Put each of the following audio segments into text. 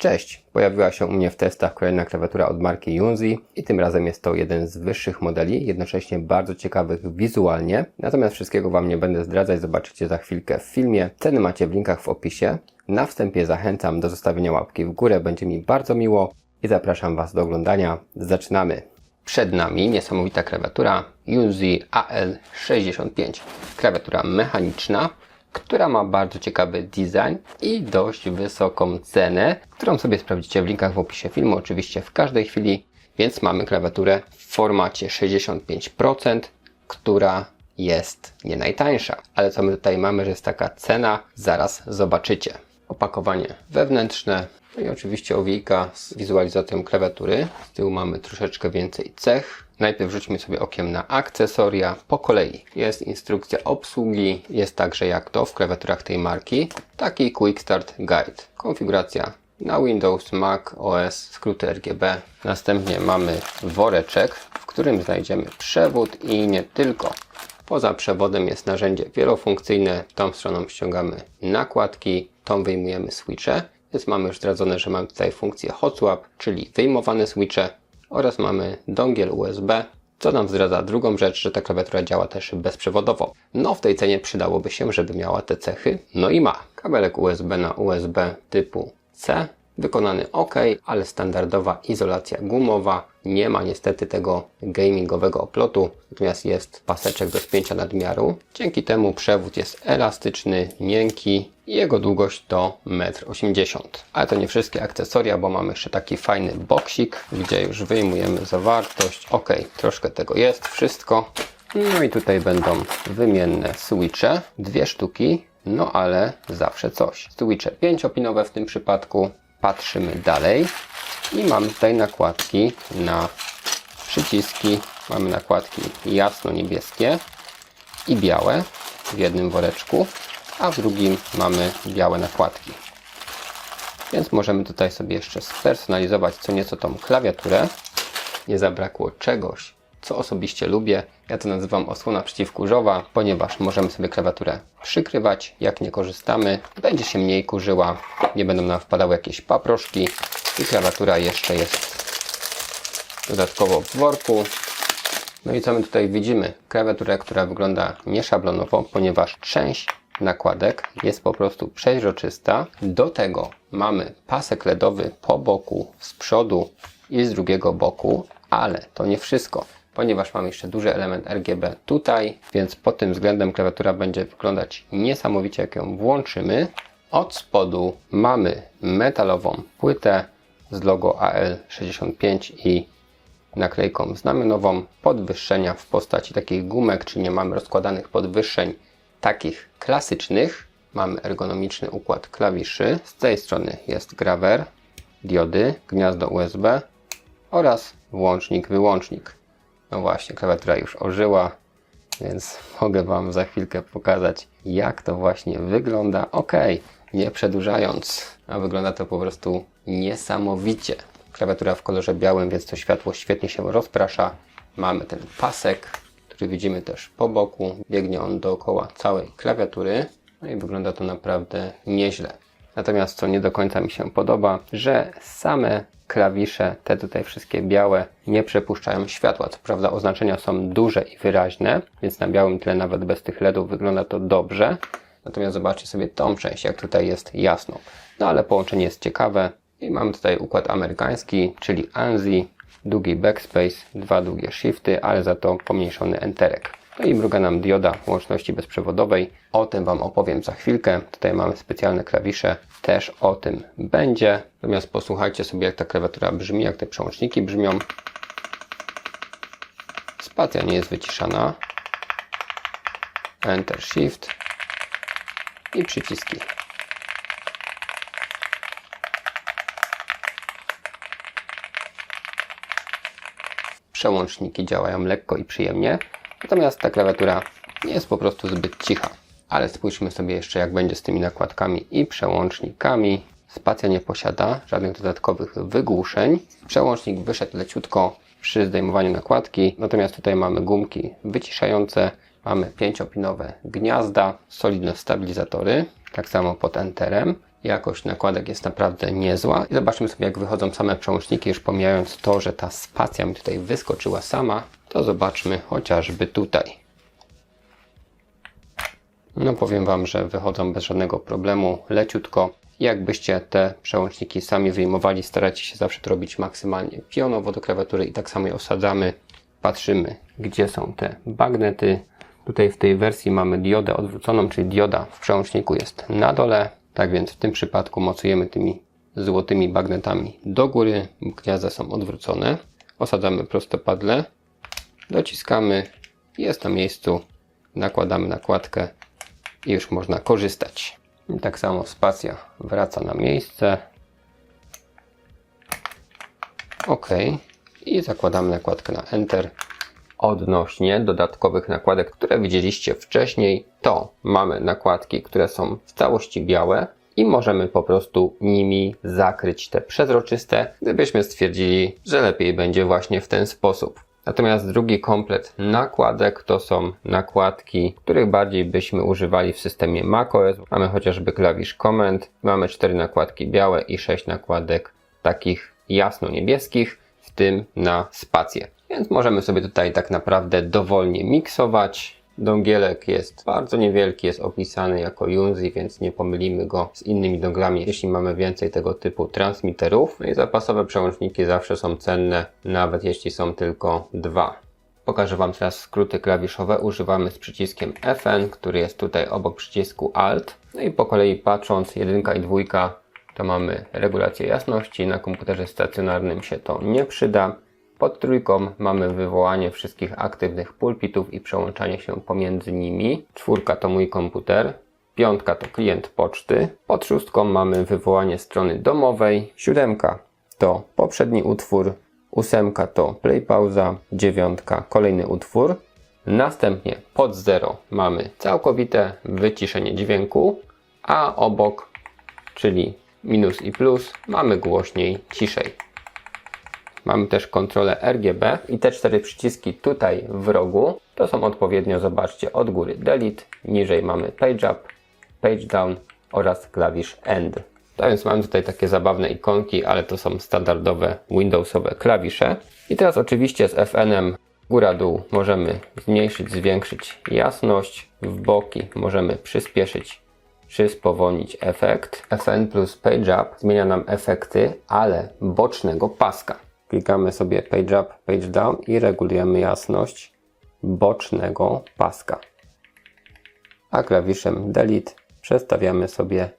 Cześć! Pojawiła się u mnie w testach kolejna klawiatura od marki Yunzi i tym razem jest to jeden z wyższych modeli, jednocześnie bardzo ciekawych wizualnie. Natomiast wszystkiego Wam nie będę zdradzać, zobaczycie za chwilkę w filmie. Ceny macie w linkach w opisie. Na wstępie zachęcam do zostawienia łapki w górę, będzie mi bardzo miło i zapraszam Was do oglądania. Zaczynamy! Przed nami niesamowita klawiatura Yunzi AL65. Klawiatura mechaniczna, która ma bardzo ciekawy design i dość wysoką cenę, którą sobie sprawdzicie w linkach w opisie filmu, oczywiście w każdej chwili. Więc mamy klawiaturę w formacie 65%, która jest nie najtańsza. Ale co my tutaj mamy, że jest taka cena, zaraz zobaczycie. Opakowanie wewnętrzne, no i oczywiście owijka z wizualizacją klawiatury. Z tyłu mamy troszeczkę więcej cech. Najpierw rzućmy sobie okiem na akcesoria po kolei. Jest instrukcja obsługi, jest także jak to w klawiaturach tej marki, taki Quick Start Guide. Konfiguracja na Windows, Mac, OS, skróty RGB. Następnie mamy woreczek, w którym znajdziemy przewód i nie tylko. Poza przewodem jest narzędzie wielofunkcyjne. Tą stroną ściągamy nakładki, wyjmujemy switche. Więc mamy już zdradzone, że mamy tutaj funkcję hot swap, czyli wyjmowane switche oraz mamy dongiel USB, co nam zdradza drugą rzecz, że ta klawiatura działa też bezprzewodowo. No w tej cenie przydałoby się, żeby miała te cechy. No i ma. Kabelek USB na USB typu C, wykonany ok, ale standardowa izolacja gumowa. Nie ma niestety tego gamingowego oplotu, natomiast jest paseczek do spięcia nadmiaru. Dzięki temu przewód jest elastyczny, miękki i jego długość to 1,80 m. Ale to nie wszystkie akcesoria, bo mamy jeszcze taki fajny boksik, gdzie już wyjmujemy zawartość. Ok, troszkę tego jest, wszystko. No i tutaj będą wymienne switche, dwie sztuki, no ale zawsze coś. Switche 5-pinowe w tym przypadku. Patrzymy dalej i mamy tutaj nakładki na przyciski. Mamy nakładki jasno-niebieskie i białe w jednym woreczku, a w drugim mamy białe nakładki. Więc możemy tutaj sobie jeszcze spersonalizować co nieco tą klawiaturę. Nie zabrakło czegoś, co osobiście lubię. Ja to nazywam osłona przeciwkurzowa, ponieważ możemy sobie klawiaturę przykrywać, jak nie korzystamy. Będzie się mniej kurzyła, nie będą nam wpadały jakieś paproszki i klawiatura jeszcze jest dodatkowo w worku. No i co my tutaj widzimy? Klawiaturę, która wygląda nieszablonowo, ponieważ część nakładek jest po prostu przeźroczysta. Do tego mamy pasek LEDowy po boku, z przodu i z drugiego boku, ale to nie wszystko ponieważ mamy jeszcze duży element RGB tutaj, więc pod tym względem klawiatura będzie wyglądać niesamowicie jak ją włączymy. Od spodu mamy metalową płytę z logo AL65 i naklejką znamionową, podwyższenia w postaci takich gumek, czyli nie mamy rozkładanych podwyższeń takich klasycznych. Mamy ergonomiczny układ klawiszy. Z tej strony jest grawer, diody, gniazdo USB oraz włącznik, wyłącznik. No właśnie, klawiatura już ożyła, więc mogę Wam za chwilkę pokazać, jak to właśnie wygląda. Ok, nie przedłużając, a wygląda to po prostu niesamowicie. Klawiatura w kolorze białym, więc to światło świetnie się rozprasza. Mamy ten pasek, który widzimy też po boku. Biegnie on dookoła całej klawiatury. No i wygląda to naprawdę nieźle. Natomiast co nie do końca mi się podoba, że same klawisze, te tutaj wszystkie białe, nie przepuszczają światła. Co prawda oznaczenia są duże i wyraźne, więc na białym tle nawet bez tych LEDów wygląda to dobrze. Natomiast zobaczcie sobie tą część, jak tutaj jest jasno. No ale połączenie jest ciekawe. I mamy tutaj układ amerykański, czyli ANSI, długi backspace, dwa długie shifty, ale za to pomniejszony enterek. No i mruga nam dioda łączności bezprzewodowej. O tym Wam opowiem za chwilkę. Tutaj mamy specjalne klawisze, też o tym będzie. Natomiast posłuchajcie sobie, jak ta klawiatura brzmi, jak te przełączniki brzmią. Spacja nie jest wyciszana. Enter, Shift i przyciski. Przełączniki działają lekko i przyjemnie. Natomiast ta klawiatura jest po prostu zbyt cicha. Ale spójrzmy sobie jeszcze jak będzie z tymi nakładkami i przełącznikami. Spacja nie posiada żadnych dodatkowych wygłuszeń. Przełącznik wyszedł leciutko przy zdejmowaniu nakładki. Natomiast tutaj mamy gumki wyciszające, mamy pięciopinowe gniazda, solidne stabilizatory, tak samo pod enterem. Jakość nakładek jest naprawdę niezła. I zobaczmy sobie, jak wychodzą same przełączniki, już pomijając to, że ta spacja mi tutaj wyskoczyła sama, to zobaczmy chociażby tutaj. No powiem Wam, że wychodzą bez żadnego problemu, leciutko. Jakbyście te przełączniki sami wyjmowali, starajcie się zawsze to robić maksymalnie pionowo do klawiatury i tak samo je osadzamy. Patrzymy, gdzie są te bagnety. Tutaj w tej wersji mamy diodę odwróconą, czyli dioda w przełączniku jest na dole. Tak więc w tym przypadku mocujemy tymi złotymi bagnetami do góry. Gniazda są odwrócone. Osadzamy prostopadle. Dociskamy. Jest na miejscu. Nakładamy nakładkę i już można korzystać. I tak samo spacja wraca na miejsce. OK. I zakładamy nakładkę na Enter. Odnośnie dodatkowych nakładek, które widzieliście wcześniej, to mamy nakładki, które są w całości białe i możemy po prostu nimi zakryć te przezroczyste, gdybyśmy stwierdzili, że lepiej będzie właśnie w ten sposób. Natomiast drugi komplet nakładek to są nakładki, których bardziej byśmy używali w systemie macOS. Mamy chociażby klawisz Command, mamy 4 nakładki białe i 6 nakładek takich jasno-niebieskich, w tym na spację. Więc możemy sobie tutaj tak naprawdę dowolnie miksować. Dągielek jest bardzo niewielki, jest opisany jako Junzi, więc nie pomylimy go z innymi donglami, jeśli mamy więcej tego typu transmitterów. No i zapasowe przełączniki zawsze są cenne, nawet jeśli są tylko dwa. Pokażę Wam teraz skróty klawiszowe. Używamy z przyciskiem FN, który jest tutaj obok przycisku Alt. No i po kolei patrząc, jedynka i dwójka to mamy regulację jasności. Na komputerze stacjonarnym się to nie przyda. Pod trójką mamy wywołanie wszystkich aktywnych pulpitów i przełączanie się pomiędzy nimi. Czwórka to mój komputer. Piątka to klient poczty. Pod szóstką mamy wywołanie strony domowej. Siódemka to poprzedni utwór. Ósemka to play pauza. Dziewiątka kolejny utwór. Następnie pod zero mamy całkowite wyciszenie dźwięku, a obok, czyli minus i plus, mamy głośniej, ciszej. Mamy też kontrolę RGB i te cztery przyciski tutaj w rogu to są odpowiednio, zobaczcie, od góry Delete, niżej mamy Page Up, Page Down oraz klawisz End. Tak więc mamy tutaj takie zabawne ikonki, ale to są standardowe Windowsowe klawisze. I teraz oczywiście z FN-em góra-dół możemy zmniejszyć, zwiększyć jasność, w boki możemy przyspieszyć czy spowolnić efekt. FN plus Page Up zmienia nam efekty, ale bocznego paska. Klikamy sobie Page Up, Page Down i regulujemy jasność bocznego paska. A klawiszem Delete przestawiamy sobie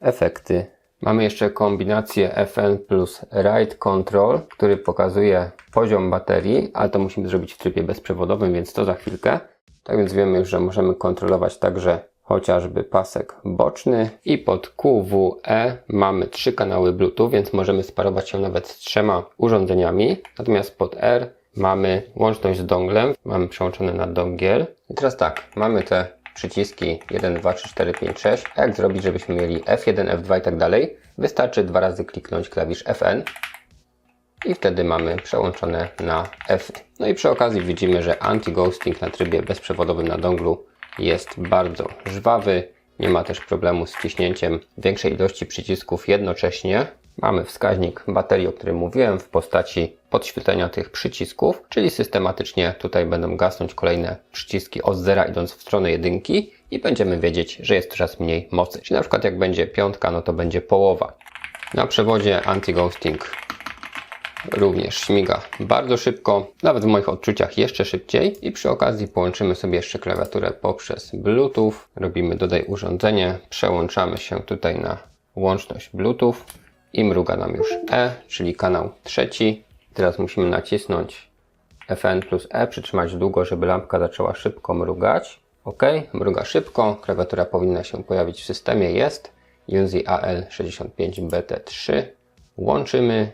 efekty. Mamy jeszcze kombinację FN plus Write Control, który pokazuje poziom baterii, ale to musimy zrobić w trybie bezprzewodowym, więc to za chwilkę. Tak więc wiemy już, że możemy kontrolować także chociażby pasek boczny i pod QWE mamy trzy kanały Bluetooth, więc możemy sparować się nawet z trzema urządzeniami. Natomiast pod R mamy łączność z donglem, mamy przełączone na dongiel. I teraz tak, mamy te przyciski 1, 2, 3, 4, 5, 6. A jak zrobić, żebyśmy mieli F1, F2 i tak dalej? Wystarczy dwa razy kliknąć klawisz FN i wtedy mamy przełączone na F. No i przy okazji widzimy, że anti-ghosting na trybie bezprzewodowym na donglu jest bardzo żwawy. Nie ma też problemu z wciśnięciem większej ilości przycisków jednocześnie. Mamy wskaźnik baterii, o którym mówiłem, w postaci podświetlenia tych przycisków, czyli systematycznie tutaj będą gasnąć kolejne przyciski od zera idąc w stronę jedynki i będziemy wiedzieć, że jest coraz mniej mocy. Czyli na przykład jak będzie piątka, no to będzie połowa. Na przewodzie anti-ghosting również śmiga bardzo szybko, nawet w moich odczuciach jeszcze szybciej i przy okazji połączymy sobie jeszcze klawiaturę poprzez Bluetooth, robimy dodaj urządzenie, przełączamy się tutaj na łączność Bluetooth i mruga nam już E, czyli kanał trzeci. Teraz musimy nacisnąć FN plus E, przytrzymać długo, żeby lampka zaczęła szybko mrugać. OK, mruga szybko, klawiatura powinna się pojawić w systemie, jest. Unzi AL65BT3. Łączymy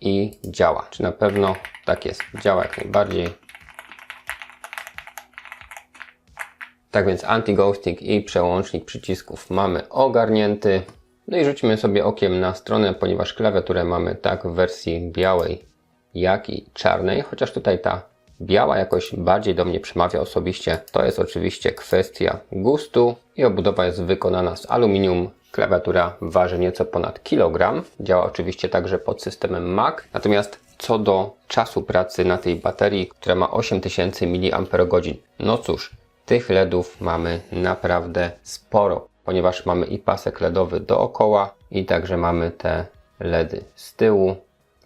i działa. Czy na pewno tak jest? Działa jak najbardziej. Tak więc anti-ghosting i przełącznik przycisków mamy ogarnięty. No i rzućmy sobie okiem na stronę, ponieważ klawiaturę mamy tak w wersji białej, jak i czarnej, chociaż tutaj ta biała jakoś bardziej do mnie przemawia osobiście. To jest oczywiście kwestia gustu i obudowa jest wykonana z aluminium. Klawiatura waży nieco ponad kilogram. Działa oczywiście także pod systemem Mac. Natomiast co do czasu pracy na tej baterii, która ma 8000 mAh, no cóż, tych LEDów mamy naprawdę sporo, ponieważ mamy i pasek LEDowy dookoła i także mamy te LEDy z tyłu,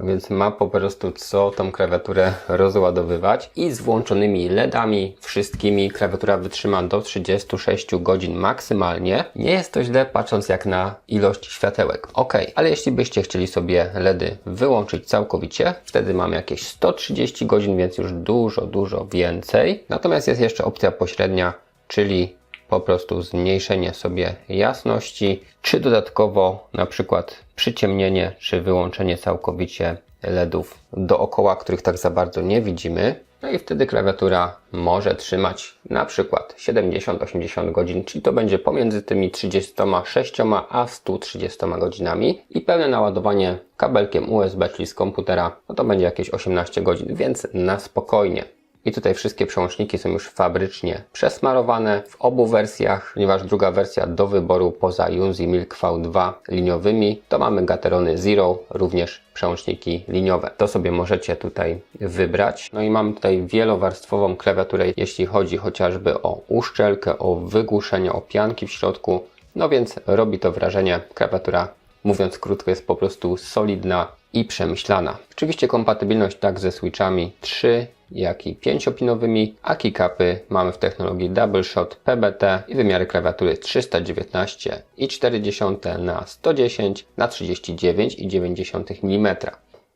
więc ma po prostu co tą klawiaturę rozładowywać i z włączonymi LEDami wszystkimi klawiatura wytrzyma do 36 godzin maksymalnie. Nie jest to źle patrząc jak na ilość światełek. Ok, ale jeśli byście chcieli sobie LEDy wyłączyć całkowicie, wtedy mamy jakieś 130 godzin, więc już dużo, dużo więcej. Natomiast jest jeszcze opcja pośrednia, czyli po prostu zmniejszenie sobie jasności, czy dodatkowo na przykład przyciemnienie, czy wyłączenie całkowicie LEDów dookoła, których tak za bardzo nie widzimy. No i wtedy klawiatura może trzymać na przykład 70-80 godzin, czyli to będzie pomiędzy tymi 36 a 130 godzinami i pełne naładowanie kabelkiem USB, czyli z komputera, no to będzie jakieś 18 godzin, więc na spokojnie. I tutaj wszystkie przełączniki są już fabrycznie przesmarowane w obu wersjach, ponieważ druga wersja do wyboru poza Yunzi Milk V2 liniowymi to mamy Gaterony Zero, również przełączniki liniowe. To sobie możecie tutaj wybrać. No i mamy tutaj wielowarstwową klawiaturę, jeśli chodzi chociażby o uszczelkę, o wygłuszenie, o pianki w środku. No więc robi to wrażenie. Klawiatura, mówiąc krótko, jest po prostu solidna i przemyślana. Oczywiście kompatybilność tak ze switchami 3 jak i 5-pinowymi, a keycapy mamy w technologii Double Shot PBT i wymiary klawiatury 319 i 40 na 110 na 39,9 mm.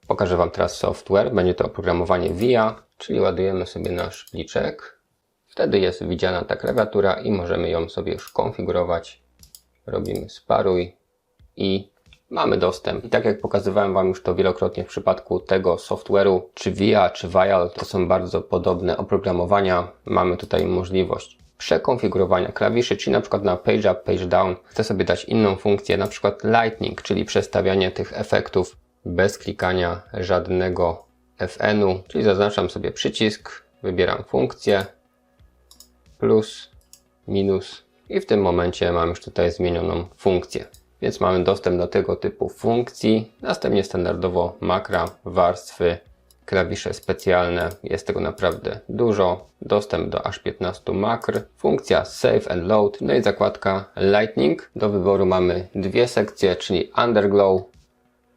Pokażę Wam teraz software. Będzie to oprogramowanie VIA, czyli ładujemy sobie nasz pliczek. Wtedy jest widziana ta klawiatura i możemy ją sobie już konfigurować. Robimy sparuj i mamy dostęp. I tak jak pokazywałem Wam już to wielokrotnie w przypadku tego software'u, czy VIA, czy VIAL, to są bardzo podobne oprogramowania. Mamy tutaj możliwość przekonfigurowania klawiszy, czyli na przykład na page up, page down chcę sobie dać inną funkcję, na przykład lightning, czyli przestawianie tych efektów bez klikania żadnego FN-u, czyli zaznaczam sobie przycisk, wybieram funkcję, plus, minus i w tym momencie mam już tutaj zmienioną funkcję więc mamy dostęp do tego typu funkcji. Następnie standardowo makra, warstwy, klawisze specjalne. Jest tego naprawdę dużo. Dostęp do aż 15 makr. Funkcja Save and Load. No i zakładka Lightning. Do wyboru mamy dwie sekcje, czyli Underglow.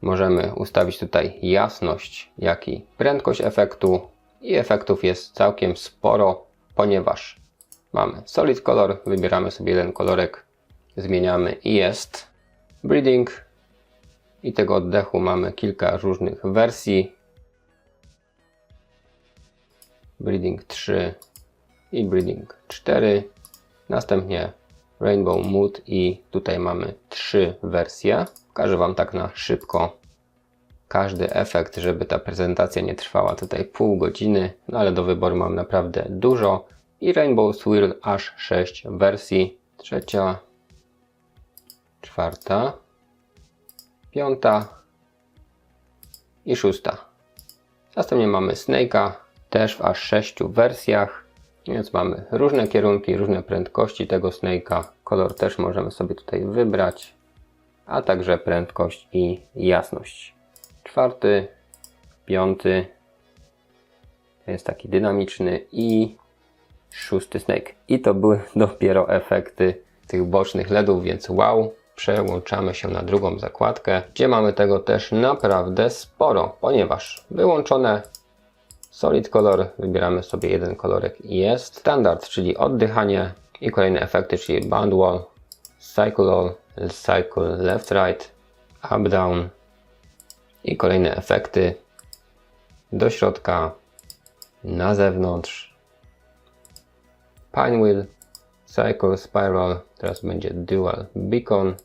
Możemy ustawić tutaj jasność, jak i prędkość efektu. I efektów jest całkiem sporo, ponieważ mamy Solid Color. Wybieramy sobie jeden kolorek, zmieniamy i jest breathing i tego oddechu mamy kilka różnych wersji. Breathing 3 i breathing 4. Następnie Rainbow Mood i tutaj mamy trzy wersje. Pokażę Wam tak na szybko każdy efekt, żeby ta prezentacja nie trwała tutaj pół godziny, no ale do wyboru mam naprawdę dużo i Rainbow Swirl aż 6 wersji. Trzecia, czwarta, piąta i szósta. Następnie mamy Snake'a, też w aż sześciu wersjach, więc mamy różne kierunki, różne prędkości tego Snake'a. Kolor też możemy sobie tutaj wybrać, a także prędkość i jasność. Czwarty, piąty, jest taki dynamiczny i szósty Snake. I to były dopiero efekty tych bocznych LEDów, więc wow, przełączamy się na drugą zakładkę, gdzie mamy tego też naprawdę sporo, ponieważ wyłączone Solid Color, wybieramy sobie jeden kolorek i jest. Standard, czyli oddychanie i kolejne efekty, czyli Band Wall, Cycle All, Cycle Left Right, Up Down i kolejne efekty do środka, na zewnątrz, Pine Wheel, Cycle Spiral, teraz będzie Dual Beacon.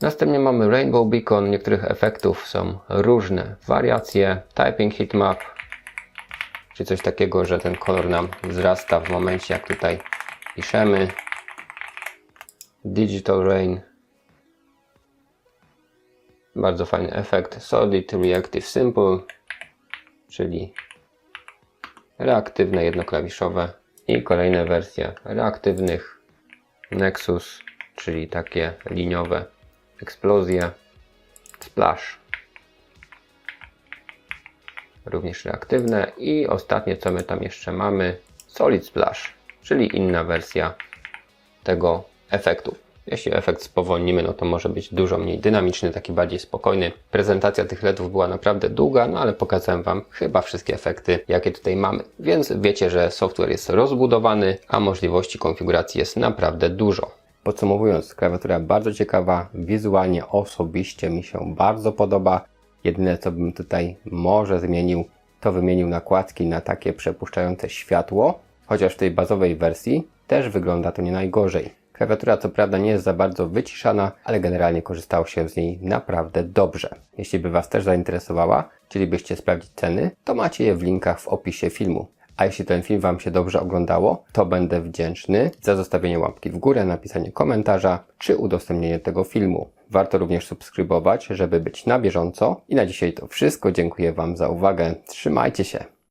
Następnie mamy Rainbow Beacon, niektórych efektów są różne wariacje. Typing Heatmap, czy coś takiego, że ten kolor nam wzrasta w momencie jak tutaj piszemy. Digital Rain, bardzo fajny efekt. Solid Reactive Simple, czyli reaktywne jednoklawiszowe i kolejne wersje reaktywnych Nexus, czyli takie liniowe eksplozje, Splash również reaktywne i ostatnie co my tam jeszcze mamy Solid Splash, czyli inna wersja tego efektu. Jeśli efekt spowolnimy, no to może być dużo mniej dynamiczny, taki bardziej spokojny. Prezentacja tych LEDów była naprawdę długa, no ale pokazałem Wam chyba wszystkie efekty, jakie tutaj mamy. Więc wiecie, że software jest rozbudowany, a możliwości konfiguracji jest naprawdę dużo. Podsumowując, klawiatura bardzo ciekawa, wizualnie osobiście mi się bardzo podoba. Jedyne co bym tutaj może zmienił, to wymienił nakładki na takie przepuszczające światło, chociaż w tej bazowej wersji też wygląda to nie najgorzej. Klawiatura co prawda nie jest za bardzo wyciszana, ale generalnie korzystało się z niej naprawdę dobrze. Jeśli by Was też zainteresowała, chcielibyście sprawdzić ceny, to macie je w linkach w opisie filmu. A jeśli ten film Wam się dobrze oglądało, to będę wdzięczny za zostawienie łapki w górę, napisanie komentarza czy udostępnienie tego filmu. Warto również subskrybować, żeby być na bieżąco. I na dzisiaj to wszystko. Dziękuję Wam za uwagę. Trzymajcie się.